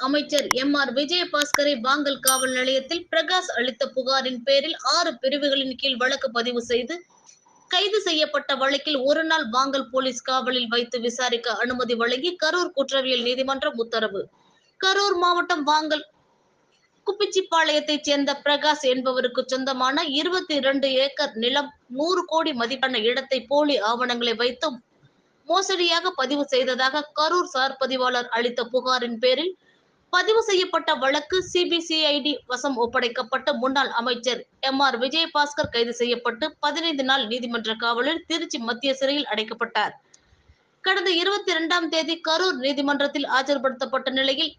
அமைச்சர் M R விஜயபாஸ்கரை வாங்கல் காவல் நிலையத்தில் பிரகாஷ் அளித்த புகாரின் பேரில் ஆறு பிரிவுகளின் கீழ் வழக்கு பதிவு செய்து கைது செய்யப்பட்ட வழக்கில் ஒரு நாள் வாங்கல் போலீஸ் காவலில் வைத்து விசாரிக்க அனுமதி வழங்கி கரூர் குற்றவியல் நீதிமன்றம் உத்தரவு. கரூர் மாவட்டம் வாங்கல் குப்பிச்சிப்பாளையத்தைச் சேர்ந்த பிரகாஷ் என்பவருக்கு சொந்தமான இருபத்தி இரண்டு ஏக்கர் நிலம் நூறு கோடி மதிப்பான இடத்தை போலி ஆவணங்களை வைத்தும் மோசடியாக பதிவு செய்ததாக கரூர் சார் பதிவாளர் அளித்த புகாரின் பேரில் பதிவு செய்யப்பட்ட வழக்கு சிபிசிஐடி வசம் ஒப்படைக்கப்பட்ட முன்னாள் அமைச்சர் எம் ஆர் விஜயபாஸ்கர் கைது செய்யப்பட்டு பதினைந்து நாள் நீதிமன்ற காவலில் திருச்சி மத்திய சிறையில் அடைக்கப்பட்டார். கடந்த இருபத்தி இரண்டாம் தேதி கரூர் நீதிமன்றத்தில் ஆஜர்படுத்தப்பட்ட நிலையில்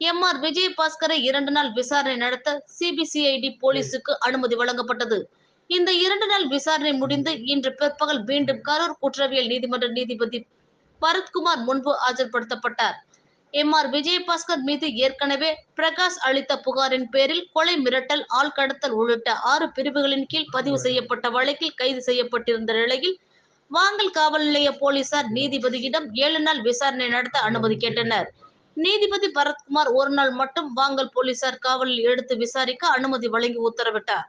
எம் ஆர் விஜயபாஸ்கரை இரண்டு நாள் விசாரணை நடத்த சிபிசிஐடி போலீசுக்கு அனுமதி வழங்கப்பட்டது. இந்த இரண்டு நாள் விசாரணை முடிந்து இன்று பிற்பகல் மீண்டும் கரூர் குற்றவியல் நீதிமன்ற நீதிபதி பரத்குமார் முன்பு ஆஜர்படுத்தப்பட்டார். எம் ஆர் விஜயபாஸ்கர் மீது ஏற்கனவே பிரகாஷ் அளித்த புகாரின் பேரில் கொலை மிரட்டல் ஆள் கடத்தல் உள்ளிட்ட ஆறு பிரிவுகளின் கீழ் பதிவு செய்யப்பட்ட வழக்கில் கைது செய்யப்பட்டிருந்த நிலையில் வாங்கல் காவல் நிலைய போலீசார் நீதிபதியிடம் ஏழு நாள் விசாரணை நடத்த அனுமதி கேட்டனர். நீதிபதி பரத்குமார் ஒரு நாள் மட்டும் வாங்கல் போலீசார் காவலில் எடுத்து விசாரிக்க அனுமதி வழங்கி உத்தரவிட்டார்.